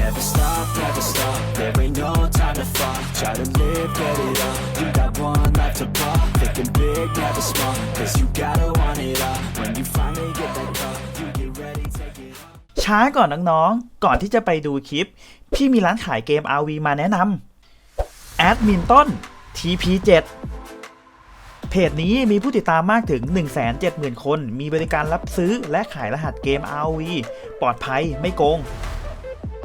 Never stop, never stop. There ain't no time to fall. Try to live, get it up. You got one life to pop. Thinking big, never small. Cause you gotta want it all. When you finally get that call, you get ready, take it all. ช้าก่อนน้องๆ ก่อนที่จะไปดูคลิป พี่มีร้านขายเกม RV มาแนะนำแอดมินต้น TP7 เพจนี้มีผู้ติดตามมากถึง 170,000 คน มีบริการรับซื้อและขายรหัสเกม RV ปลอดภัยไม่โกง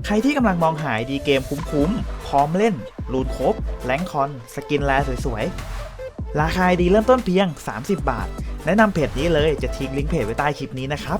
ใครที่กำลังมองหาดีเกมคุ้มๆ พร้อมเล่น รูนครบ แลงคอน สกินแลสวยๆ ราคาดีเริ่มต้นเพียง 30 บาท แนะนำเพจนี้เลยจะทิ้งลิงก์เพจไว้ใต้คลิปนี้นะครับ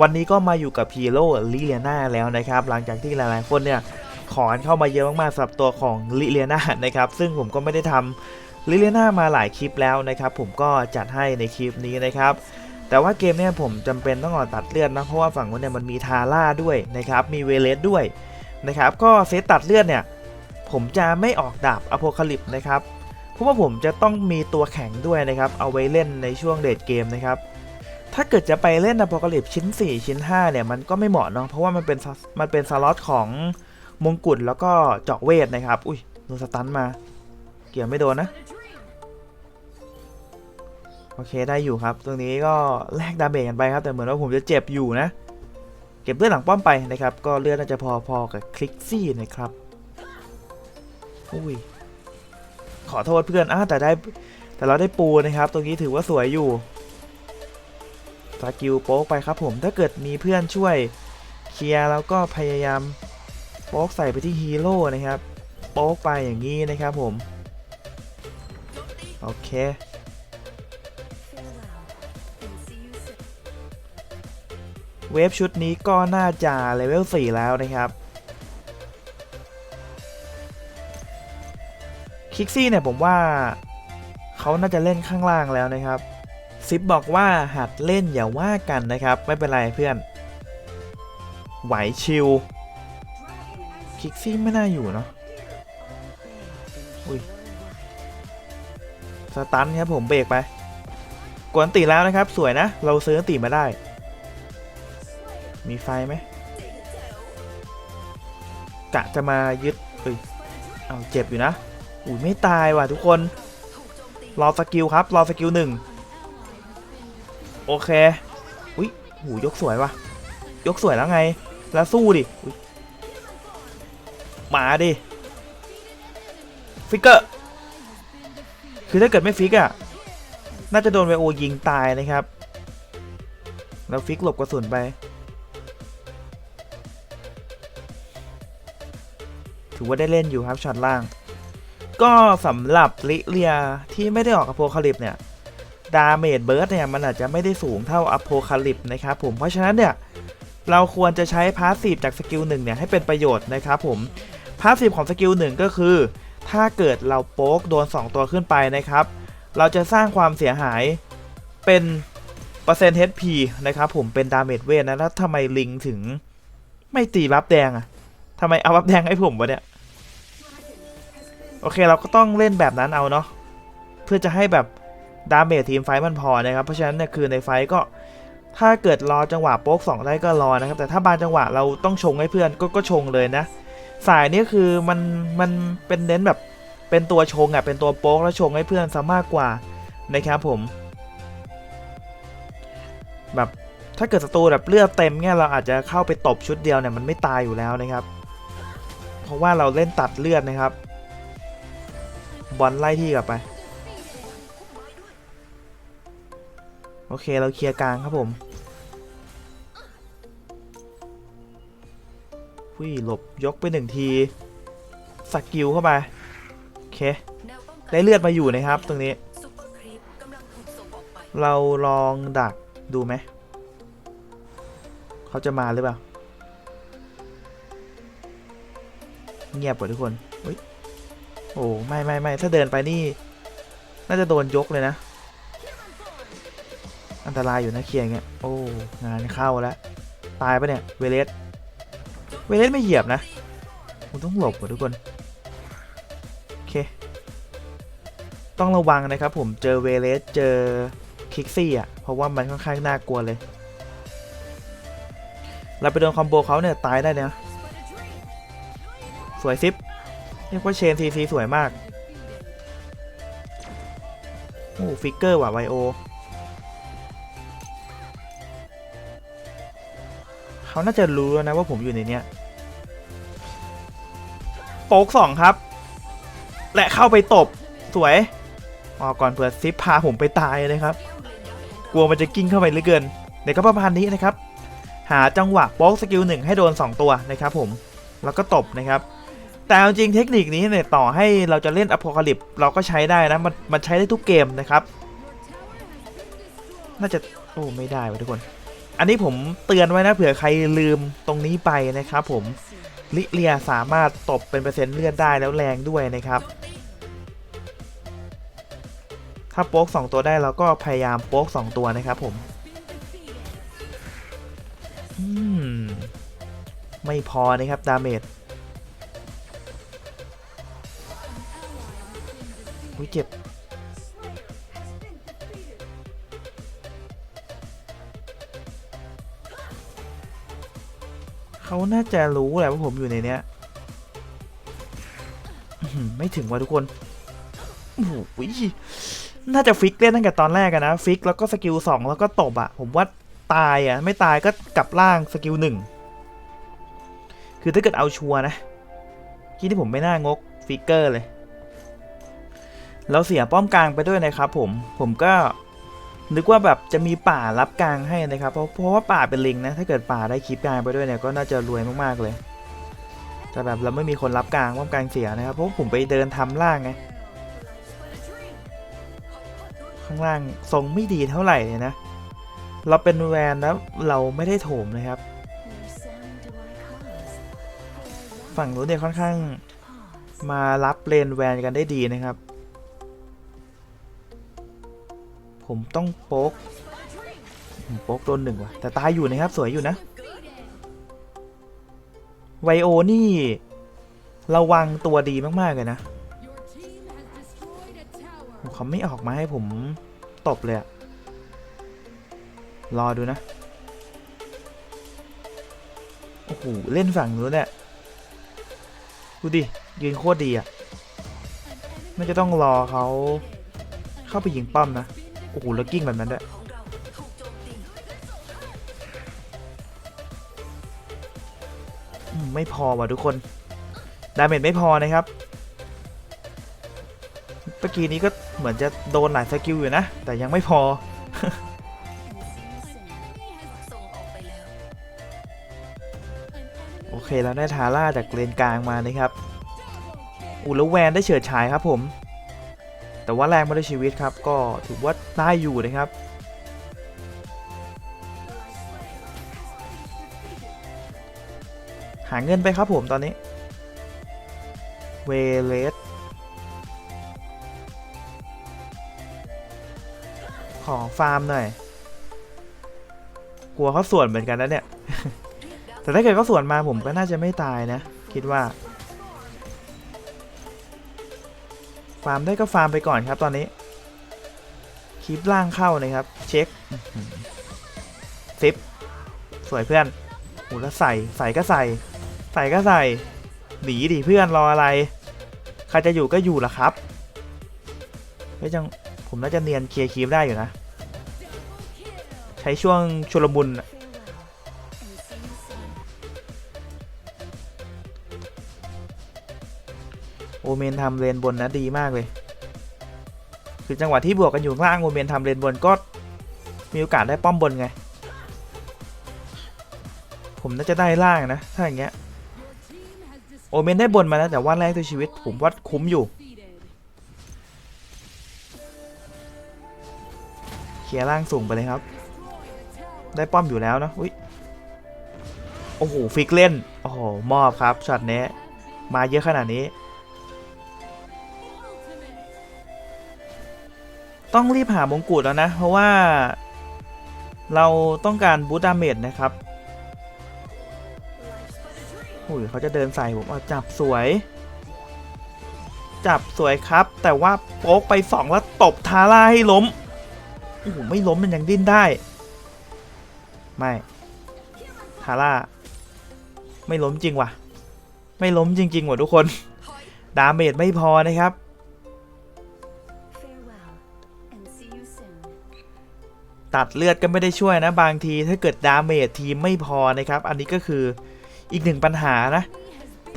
วันนี้ก็มาอยู่กับฮีโร่ลิเลียนาแล้วนะครับ หลังจากที่หลายๆคนเนี่ยขอนเข้ามาเยอะมากๆสำหรับตัวของลิเลียนานะครับ ซึ่งผมก็ไม่ได้ทำลิเลียนามาหลายคลิปแล้วนะครับ ผมก็จัดให้ในคลิปนี้นะครับ แต่ว่าเกมเนี่ยผมจำเป็นต้องออตัดเลือดนะเพราะว่าฝั่งนู้นเนี่ยมันมีทาร่าด้วยนะครับมีเวเลสด้วยนะครับก็เซตตัดเลือดเนี่ยผมจะไม่ออกดาบอโพคาลิปนะครับ เพราะว่าผมจะต้องมีตัวแข็งด้วยนะครับ เอาไว้เล่นในช่วงเดทเกมนะครับ ถ้าเกิดจะไปเล่นอ p o กลิปชิ้น 4 ชิ้น 5 เนี่ย มันก็ไม่เหมาะเนาะเพราะว่ามันเป็นมันเป็นสล็อตของมงกุฎแล้วก็เจาะเวทนะครับ อุ้ยโดนสตันมา เกี่ยวไม่โดนนะ โอเคได้อยู่ครับ ตรงนี้ก็แลกดาเมจกันไปครับ แต่เหมือนว่าผมจะเจ็บอยู่นะ เก็บเลือดหลังป้อมไปนะครับ ก็เลือดน่าจะพอๆกับคลิกซี่นะครับอุ้ยขอโทษเพื่อนอะแต่ได้แต่เราได้ปูนะครับ ตรงนี้ถือว่าสวยอยู่ สกิลโป๊กไปครับผมถ้าเกิดมีเพื่อนช่วยเคลียร์แล้วก็พยายามโป๊กใส่ไปที่ฮีโร่นะครับโป๊กไปอย่างนี้นะครับผม โอเค เวฟชุดนี้ก็น่าจะเลเวล 4 แล้วนะครับ คิกซี่เนี่ยผมว่าเขาน่าจะเล่นข้างล่างแล้วนะครับ ซิปบอกว่าหัดเล่นอย่าว่ากันนะครับ ไม่เป็นไรเพื่อน ไหวชิลคิกซี่ไม่น่าอยู่เนาะอุ้ยสตันครับผมเบรกไปกวนตีแล้วนะครับ สวยนะ เราซื้อตีมาได้ มีไฟไหมกะจะมายึดเอ้ยเอาเจ็บอยู่นะ อุ้ยไม่ตายว่ะทุกคน รอสกิลครับ รอสกิลหนึ่ง โอเค อุ้ยหูยกสวยว่ะ ยกสวยแล้วไง แล้วสู้ดิมาดิ ฟิกเกอร์ คือถ้าเกิดไม่ฟิกอะ่ะ น่าจะโดนไวโอยิงตายนะครับ แล้วฟิกหลบกระสุนไป ถือว่าได้เล่นอยู่ครับช็อตล่าง ก็สำหรับลิเลียที่ไม่ได้ออกกับโพคาลิปเนี่ย ดาเมจเบิร์ดเนี่ยมันอาจจะไม่ได้สูงเท่าอโพคาลิปนะครับผมเพราะฉะนั้นเนี่ยเราควรจะใช้พาสซีฟจากสกิลหนึ่งเนี่ยให้เป็นประโยชน์นะครับผมพาสซีฟของสกิลหนึ่งก็คือ ถ้าเกิดเราโป๊กโดน 2 ตัวขึ้นไปนะครับ เราจะสร้างความเสียหายเป็นเปอร์เซ็นต์ HP นะครับผมเป็นดาเมจเวทนะแล้วทำไมลิงถึงไม่ตีบัฟแดงอะทำไมเอาบัฟแดงให้ผมวะเนี่ยโอเคเราก็ต้องเล่นแบบนั้นเอาเนาะเพื่อจะให้แบบ ดาเมจทีมไฟมันพอนะครับ เพราะฉะนั้นเนี่ยคือในไฟก็ถ้าเกิดรอจังหวะโป๊กสองได้ก็รอนะครับ แต่ถ้าบางจังหวะเราต้องชงให้เพื่อนก็ก็ชงเลยนะ สายนี้คือมันมันเป็นเน้นแบบเป็นตัวชงอะเป็นตัวโป๊กแล้วชงให้เพื่อนซะมากกว่านะครับผม แบบถ้าเกิดศัตรูแบบเลือดเต็มเนี่ยเราอาจจะเข้าไปตบชุดเดียวเนี่ยมันไม่ตายอยู่แล้วนะครับ เพราะว่าเราเล่นตัดเลือดนะครับ บอลไล่ที่กลับไป โอเคเราเคลียร์กลางครับผมวุ้ยหลบยกไปหนึ่งทีสกิลเข้าไปโอเคได้เลือดมาอยู่นะครับตรงนี้ เราลองดักดูไหมเขาจะมาหรือเปล่า เงียบกว่าทุกคนเฮ้ยโอ้ไม่ไม่ไม่ถ้าเดินไปนี่ น่าจะโดนยกเลยนะ อันตรายอยู่นะเคลียร์อย่างเงี้ย โอ้ งานเข้าแล้ว ตายปะเนี่ย เวเลส เวเลสไม่เหยียบนะผมต้องหลบกว่าทุกคน โอเค ต้องระวังนะครับผม เจอเวเลส เจอคิกซี่อะ เพราะว่ามันค่อนข้างน่ากลัวเลย เราไปโดนคอมโบเขาเนี่ย ตายได้นะสวยซิปเรียกว่าเชนซีซีสวยมาก โอ้ ฟิกเกอร์ว่ะไวโอ เขาน่าจะรู้แล้วนะว่าผมอยู่ในเนี้ยโป๊กสองครับ และเข้าไปตบสวยออกก่อนเผื่อซิปพาผมไปตายนะครับ กลัวมันจะกิ้งเข้าไปเหลือเกินเดี๋ยวก็ประมาณนี้นะครับ หาจังหวะโป๊กสกิลหนึ่งให้โดน 2 ตัวนะครับผมแล้วก็ตบนะครับแต่เอาจริงเทคนิคนี้เนี่ยต่อให้เราจะเล่นอ p โ c คลิปเราก็ใช้ได้นะมันมันใช้ได้ทุกเกมนะครับ น่าจะโอ้ไม่ได้วะทุกคน อันนี้ผมเตือนไว้นะเผื่อใครลืมตรงนี้ไปนะครับผมลิเลียสามารถตบเป็นเปอร์เซ็นต์เลือดได้แล้วแรงด้วยนะครับ ถ้าโป๊ก2ตัวได้เราก็พยายามโป๊ก2ตัวนะครับผมอมไม่พอนะครับดาเมจอุ้ยเจ็บ เขาน่าจะรู้แหละว่าผมอยู่ในเนี้ยไม่ถึงว่ะทุกคนโอ้โหน่าจะฟิกเล่นตั้งแต่ตอนแรกอะนะฟิกแล้วก็สกิลสองแล้วก็ตบอะผมว่าตายอะไม่ตายก็กลับล่างสกิลหนึ่งคือถ้าเกิดเอาชัวนะที่ที่ผมไม่น่างกฟิกเกอร์เลย เราเสียป้อมกลางไปด้วยนะครับผมผมก็ นึกว่าแบบจะมีป่ารับกลางให้นะครับเพราะเพราะว่าป่าเป็นลิงนะถ้าเกิดป่าได้คลิปกลางไปด้วยเนี่ยก็น่าจะรวยมากๆเลย แต่แบบเราไม่มีคนรับกลางป้อมกลางเสียนะครับเพราะผมไปเดินทำล่างไงข้างล่างทรงไม่ดีเท่าไหร่เลยนะ เราเป็นแวนแล้วเราไม่ได้โถมนะครับ ฝั่งนู้นเนี่ยค่อนข้างมารับเลนแวนกันได้ดีนะครับ ผมต้องโป๊กโป๊กโดนหนึ่งว่ะแต่ตายอยู่นะครับสวยอยู่นะไวโอนี่ ระวังตัวดีมากๆเลยนะโอ้เขาไม่ออกมาให้ผมตบเลยอะรอดูนะ โอ้โห เล่นฝั่งนู้นเนี่ยดูดิ ยืนโคตรดีอะไม่จะต้องรอเขาเข้าไปยิงป้อมนะ โอ้โหแล้วกิ้งแบบนั้นด้วยไม่พอว่ะทุกคน ดาเมจไม่พอนะครับ เมื่อกี้นี้ก็เหมือนจะโดนหลายสกิลอยู่นะ แต่ยังไม่พอ โอเคแล้วได้ทาร่าจากเลนกลางมานะครับอูแล้วแวนได้เฉิดฉายครับผม แต่ว่าแรงไม่ได้ชีวิตครับ ก็ถือว่าได้อยู่นะครับ หาเงินไปครับผมตอนนี้ เวเลสขอฟาร์มหน่อย กลัวเขาส่วนเหมือนกันนะเนี่ย แต่ถ้าเกิดเขาสวนมาผมก็น่าจะไม่ตายนะ คิดว่า ฟาร์มได้ก็ฟาร์มไปก่อนครับตอนนี้คลิปล่างเข้านะครับ เช็คซิปสวยเพื่อนโอ้แล้วใส่ใส่ก็ใส่ ใส่ก็ใส่หนีดิเพื่อนรออะไร ใครจะอยู่ก็อยู่ละครับเฮ้ยจังผมน่าจะเนียนเคลียร์คลิปได้อยู่นะ ใช้ช่วงชุลมุน เมนทำเลนบนนะดีมากเลย คือจังหวะที่บวกกันอยู่ล่างโอเมนทำเลนบนก็มีโอกาสได้ป้อมบนไง ผมน่าจะได้ล่างนะ ถ้าอย่างเงี้ย โอเมนได้บนมาแล้วแต่ว่าแรกตัวชีวิต ผมว่าคุ้มอยู่ เคลียร์ล่างสูงไปเลยครับ ได้ป้อมอยู่แล้วนะอุ้ยโอ้โห ฟิกเล่น โอ้โห มอบครับช็อตนี้ มาเยอะขนาดนี้ ต้องรีบหามงกุฎแล้วนะ เพราะว่า เราต้องการบูตดาเมจนะครับโอ้ยเขาจะเดินใส่ผมเอาจับสวย จับสวยครับ แต่ว่าโป๊กไปสองแล้วตบทาร่าให้ล้มโอ้โหไม่ล้มมันยังดิ้นได้ ไม่ทาร่าไม่ล้มจริงว่ะ ไม่ล้มจริงๆว่ะทุกคน ดาเมจไม่พอนะครับ ตัดเลือดก็ไม่ได้ช่วยนะบางทีถ้าเกิดดาเมจทีมไม่พอนะครับ อันนี้ก็คืออีกหนึ่งปัญหานะ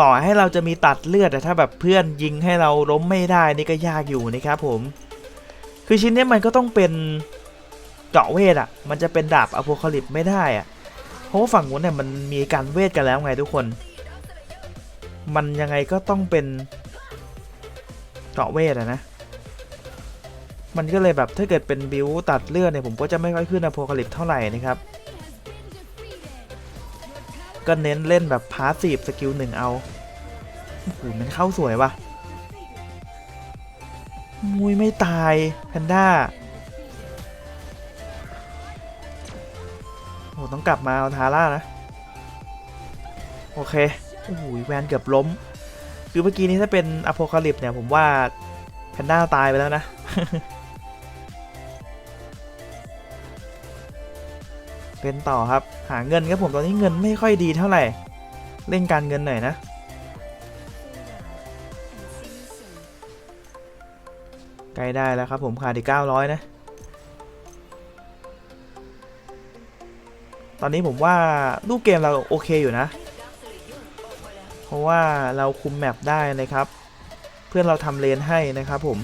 ต่อให้เราจะมีตัดเลือดแต่ถ้าแบบเพื่อนยิงให้เราล้มไม่ได้นี่ก็ยากอยู่นะครับผม คือชิ้นนี้มันก็ต้องเป็นเจาะเวทอะ่ะ มันจะเป็นดาบอโพคาลิปไม่ได้อะ่ะ เพราะว่าฝั่งนู้นเนี่ยมันมีการเวทกันแล้วไงทุกคน มันยังไงก็ต้องเป็นเจาะเวทอะนะ มันก็เลยแบบถ้าเกิดเป็นบิวตัดเลือดเนี่ยผมก็จะไม่ค่อยขึ้นอโพคาลิปเท่าไหร่นะครับ ก็เน้นเล่นแบบพาสซีฟสกิลหนึ่งเอาโอ้โหมันเข้าสวยว่ะมุยไม่ตายแพนด้าโอ้ต้องกลับมาเอาทาร่านะ โอเคโอ้โหแวนเกือบล้ม คือเมื่อกี้นี้ถ้าเป็นอโพคาลิปเนี่ยผมว่าแพนด้าตายไปแล้วนะ เป็นต่อครับ หาเงินครับผมตอนนี้เงินไม่ค่อยดีเท่าไหร่ เล่นการเงินหน่อยนะ ใกล้ได้แล้วครับผมขาดอีก900 นะ ตอนนี้ผมว่ารูปเกมเราโอเคอยู่นะ เพราะว่าเราคุมแมปได้นะครับ เพื่อนเราทำเลนให้นะครับผม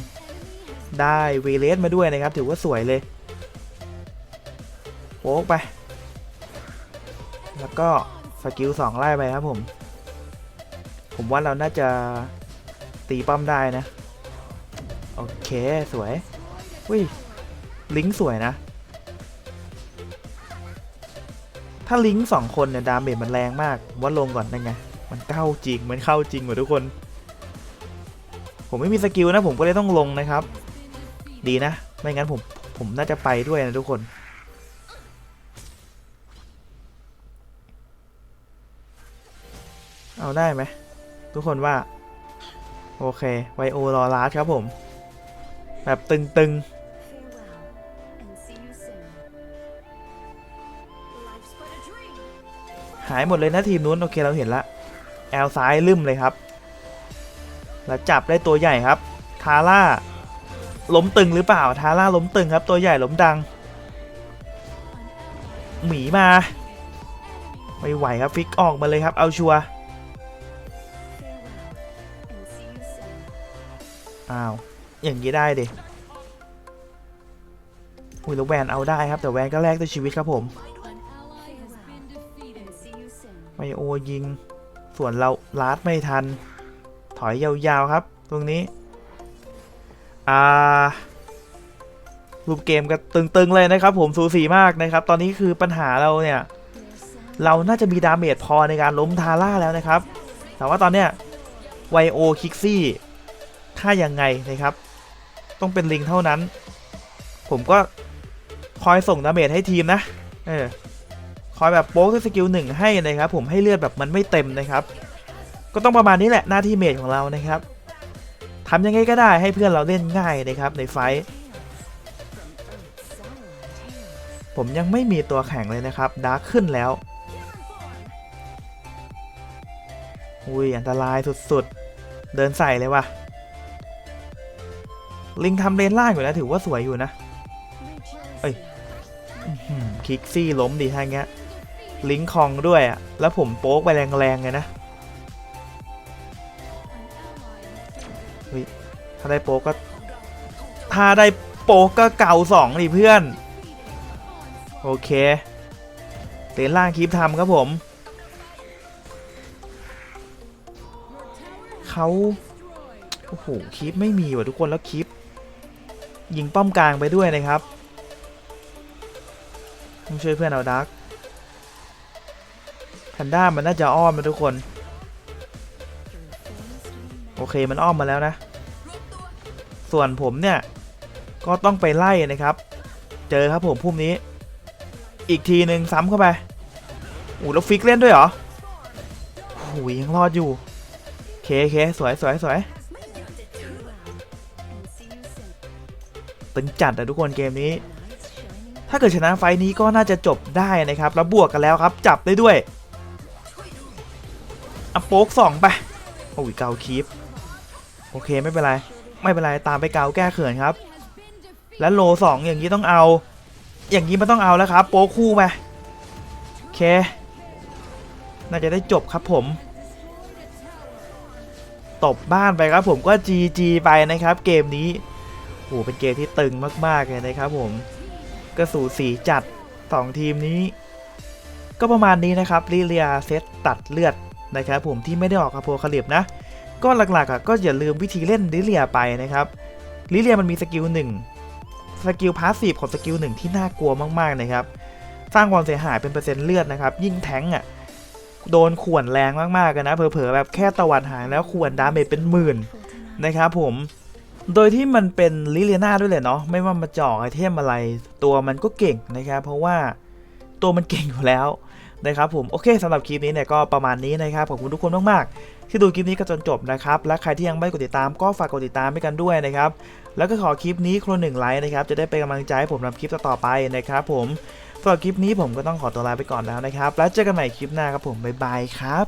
ได้เวเลสมาด้วยนะครับ ถือว่าสวยเลยโป๊กไป แล้วก็สกิลสองไล่ไปครับผม ผมว่าเราน่าจะตีป้อมได้นะ โอเคสวยอุ้ยลิงสวยนะ ถ้าลิงสองคนเนี่ยดาเมจมันแรงมาก ว่าลงก่อนได้ไง มันเข้าจริง มันเข้าจริงหมดทุกคน ผมไม่มีสกิลนะ ผมก็เลยต้องลงนะครับ ดีนะ ไม่งั้นผมผมน่าจะไปด้วยนะทุกคน เอาได้ไหม ทุกคนว่า โอเค ไวโอรอลาสครับผม แบบตึงๆ หายหมดเลยนะทีมนู้น โอเคเราเห็นละ แอลซ้ายลืมเลยครับ แล้วจับได้ตัวใหญ่ครับ ทาร่า ล้มตึงหรือเปล่า ทาร่าล้มตึงครับ ตัวใหญ่ล้มดัง หมีมา ไม่ไหวครับ ฟิกออกมาเลยครับ เอาชัวร์ อ้าว อย่างนี้ได้ดิอุ้ยแล้วแวนเอาได้ครับ แต่แวนก็แลกด้วยชีวิตครับผมไมโอยิง ส่วนเราลาดไม่ทัน ถอยยาวๆครับ ตรงนี้ อ่า รูปเกมก็ตึงๆเลยนะครับ ผมสูสีมากนะครับ ตอนนี้คือปัญหาเราเนี่ย เราน่าจะมีดาเมจพอในการล้มทาร่าแล้วนะครับ แต่ว่าตอนเนี้ยไวโอคิกซี่ ถ้ายังไงนะครับ ต้องเป็นลิงเท่านั้น ผมก็คอยส่งดาเมจให้ทีมนะ เออ คอยแบบโป๊กด้วยสกิลหนึ่งให้นะครับ ผมให้เลือดแบบมันไม่เต็มนะครับ ก็ต้องประมาณนี้แหละหน้าที่เมจของเรานะครับทำยังไงก็ได้ให้เพื่อนเราเล่นง่ายนะครับในไฟท์ผมยังไม่มีตัวแข่งเลยนะครับดาร์คขึ้นแล้ว อุ้ยอันตรายสุดๆ เดินใส่เลยว่ะ ลิงทำเลนล่างอยู่นะถือว่าสวยอยู่นะ เอ้ยคิกซี่ล้มดีทางเงี้ยลิงคองด้วยอะ่ะแล้วผมโป๊กไปแรงๆเลยนะเฮ้ยถ้าได้โป๊กก็ ถ้าได้โป๊กก็เก่าสองดิเพื่อน โอเคเลนล่างคลิปทำครับผม เขาโอ้โหคลิปไม่มีว่ะทุกคนแล้วคลิป ยิงป้อมกลางไปด้วยนะครับต้องช่วยเพื่อนเอาดักแพนด้ามันน่าจะอ้อมนะทุกคน โอเคมันอ้อมมาแล้วนะ ส่วนผมเนี่ย ก็ต้องไปไล่นะครับ เจอครับผมพุ่มนี้ อีกทีหนึ่งซ้ำเข้าไปโอ้แล้วฟิกเล่นด้วยเหรอโอ้ยังรอดอยู่โอเคโอเคสวยสวยสวย ตึงจัดอะทุกคนเกมนี้ ถ้าเกิดชนะไฟท์นี้ก็น่าจะจบได้นะครับแล้วบวกกันแล้วครับจับได้ด้วยอัปโป๊กสองไปโอ้ยเกาคีปโอเคไม่เป็นไร ไม่เป็นไรตามไปเกาแก้เขินครับ และโลสองอย่างนี้ต้องเอา อย่างนี้มันต้องเอาแล้วครับ โป๊กคู่ไปโอเค น่าจะได้จบครับผมตบบ้านไปครับผมก็ GG ไปนะครับเกมนี้ โหเป็นเกมที่ตึงมาก ๆ เลยนะครับผมก็สูสีจัด 2 ทีมนี้ ก็ประมาณนี้นะครับลิเลียเซตตัดเลือดนะครับผมที่ไม่ได้ออกคาโพคาลิบนะ ก็หลักๆอะก็อย่าลืมวิธีเล่นลิเลียไปนะครับลิเลียมันมีสกิลหนึ่งสกิลพาสซีฟของสกิลหนึ่งที่น่ากลัวมากๆนะครับ สร้างความเสียหายเป็นเปอร์เซ็นต์เลือดนะครับ ยิ่งแทงอะโดนข่วนแรงมากๆกันนะเผลอๆแบบแค่ตะวันหางแล้วข่วนดาเมจเป็นหมื่นนะครับผม โดยที่มันเป็นลิเลียนาด้วยเลยเนาะไม่ว่ามาเจาะไอเทมอะไร ตัวมันก็เก่งนะครับเพราะว่าตัวมันเก่งอยู่แล้วนะครับผมโอเคสำหรับคลิปนี้เนี่ยก็ประมาณนี้นะครับขอบคุณทุกคนมากๆ ที่ดูคลิปนี้ก็จนจบนะครับและใครที่ยังไม่กดติดตามก็ฝากกดติดตามให้กันด้วยนะครับแล้วก็ขอคลิปนี้คนหนึ่งไลค์นะครับจะได้เป็นกำลังใจให้ผมทำคลิปต่อไปนะครับผมสำหรับคลิปนี้ผมก็ต้องขอตัวลาไปก่อนแล้วนะครับ แล้วเจอกันใหม่คลิปหน้าครับผมบ๊ายบายครับ